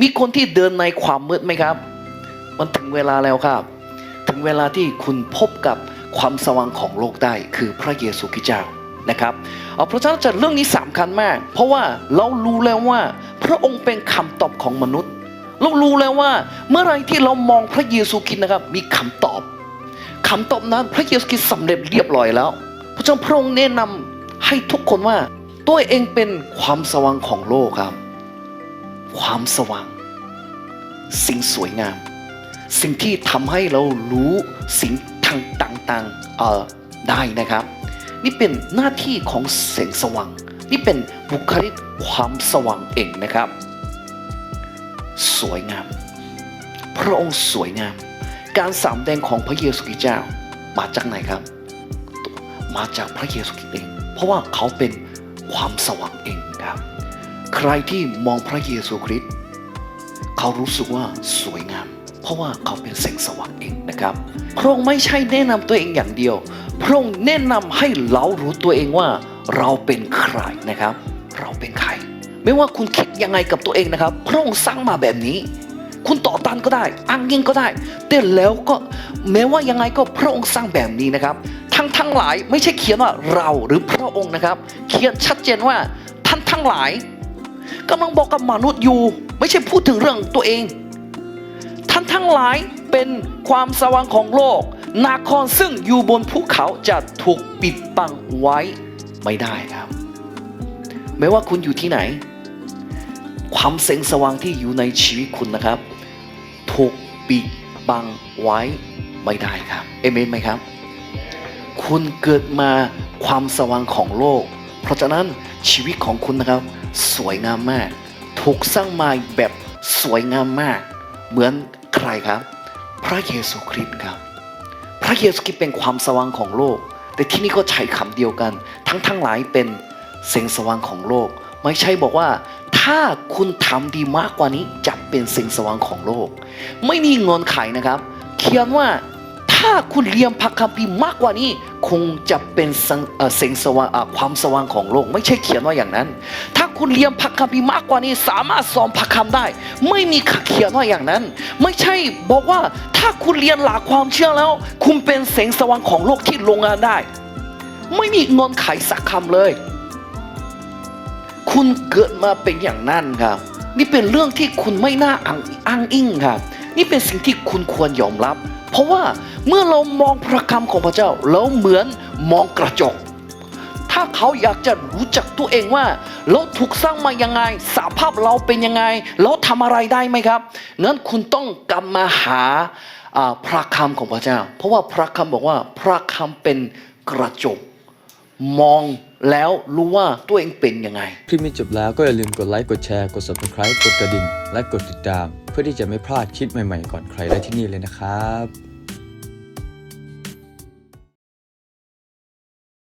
มีคนที่เดินในความมืดไหมครับ มันถึงเวลาแล้วครับ ถึงเวลาที่คุณพบกับความสว่างของโลกได้คือพระเยซูคริสต์เจ้านะครับเอาพราะฉะนั้นจะเรื่องนี้สำคัญมาก เพราะว่าเรารู้แล้วว่า พระองค์เป็นคำตอบของมนุษย์ เรารู้แล้วว่า เมื่อไรที่เรามองพระเยซูคริสต์นะครับ มีคำตอบคำตอบนั้นพระเยซูคริสต์สำเร็จเรียบร้อยแล้ว เพราะฉะนั้นพระองค์แนะนำให้ทุกคนว่าตัวเองเป็นความสว่างของโลกครับ ความสว่าง สิ่งสวยงาม สิ่งที่ทำให้เรารู้สิ่งทางต่างๆเอ่อได้นะครับ นี่เป็นหน้าที่ของแสงสว่าง นี่เป็นบุคลิกความสว่างเองนะครับ สวยงาม พระองค์สวยงาม การสามแดงของพระเยซูคริสต์เจ้ามาจากไหนครับ มาจากพระเยซูคริสต์เอง เพราะว่าเขาเป็นความสว่างเองครับ ใครที่มองพระเยซูคริสต์เขารู้สึกว่าสวยงาม เพราะว่าเขาเป็นแสงสว่างเองนะครับ พระองค์ไม่ใช่แนะนำตัวเองอย่างเดียว พระองค์แนะนำให้เรารู้ตัวเองว่าเราเป็นใครนะครับ เราเป็นใคร ไม่ว่าคุณคิดยังไงกับตัวเองนะครับ พระองค์สร้างมาแบบนี้ คุณต่อต้านก็ได้อ้างยิงก็ได้แต่แล้วก็แม้ว่ายังไงก็พระองค์สร้างแบบนี้นะครับ ทั้งทั้งหลายไม่ใช่เขียนว่าเราหรือพระองค์นะครับ เขียนชัดเจนว่าท่านทั้งหลาย กำลังบอกกับมนุษย์อยู่ ไม่ใช่พูดถึงเรื่องตัวเอง ท่านทั้งหลายเป็นความสว่างของโลก นาครซึ่งอยู่บนภูเขาจะถูกปิดบังไว้ไม่ได้ครับ ไม่ว่าคุณอยู่ที่ไหน ความแสงสว่างที่อยู่ในชีวิตคุณนะครับ ถูกปิดบังไว้ไม่ได้ครับ เอเมนไหมครับ คุณเกิดมาความสว่างของโลก เพราะฉะนั้นชีวิตของคุณนะครับ สวยงามมาก ถูกสร้างมาแบบสวยงามมาก เหมือนใครครับ พระเยซูคริสต์ครับ พระเยซูคริสต์เป็นความสว่างของโลก แต่ที่นี่ก็ใช้คำเดียวกัน ทั้งทั้งหลายเป็นแสงสว่างของโลก ไม่ใช่บอกว่า ถ้าคุณทำดีมากกว่านี้จะเป็นแสงสว่างของโลก ไม่มีเงินไขนะครับ เขียนว่า ถ้าคุณเรียนพระคัมภีร์มากกว่านี้ คงจะเป็นสังเอ่อแสงสว่างความสว่างของโลก ไม่ใช่เขียนว่าอย่างนั้น ถ้าคุณเรียนพระคัมภีร์มากกว่านี้ สามารถสอนพระคำได้ ไม่มีเขียนว่าอย่างนั้น ไม่ใช่บอกว่าถ้าคุณเรียนหลักความเชื่อแล้ว คุณเป็นแสงสว่างของโลกที่ลงงานได้ ไม่มีเงินไขสักคำเลย คุณเกิดมาเป็นอย่างนั้นครับ นี่เป็นเรื่องที่คุณไม่น่าอ้างอิงครับ นี่เป็นสิ่งที่คุณควรยอมรับ เพราะว่าเมื่อเรามองพระคำของพระเจ้าเราเหมือนมองกระจก ถ้าเขาอยากจะรู้จักตัวเองว่า เราถูกสร้างมายังไงสภาพเราเป็นยังไง เราทำอะไรได้ไหมครับงั้นคุณต้องกลับมาหาอ่าพระคำของพระเจ้า เพราะว่าพระคำบอกว่าพระคำเป็นกระจก มองแล้วรู้ว่าตัวเองเป็นยังไง คลิปนี้จบแล้วก็อย่าลืมกดไลค์ กดแชร์ กด subscribe กดกระดิ่ง และกดติดตาม เพื่อที่จะไม่พลาดคลิปใหม่ๆ ก่อนใครได้ที่นี่เลยนะครับ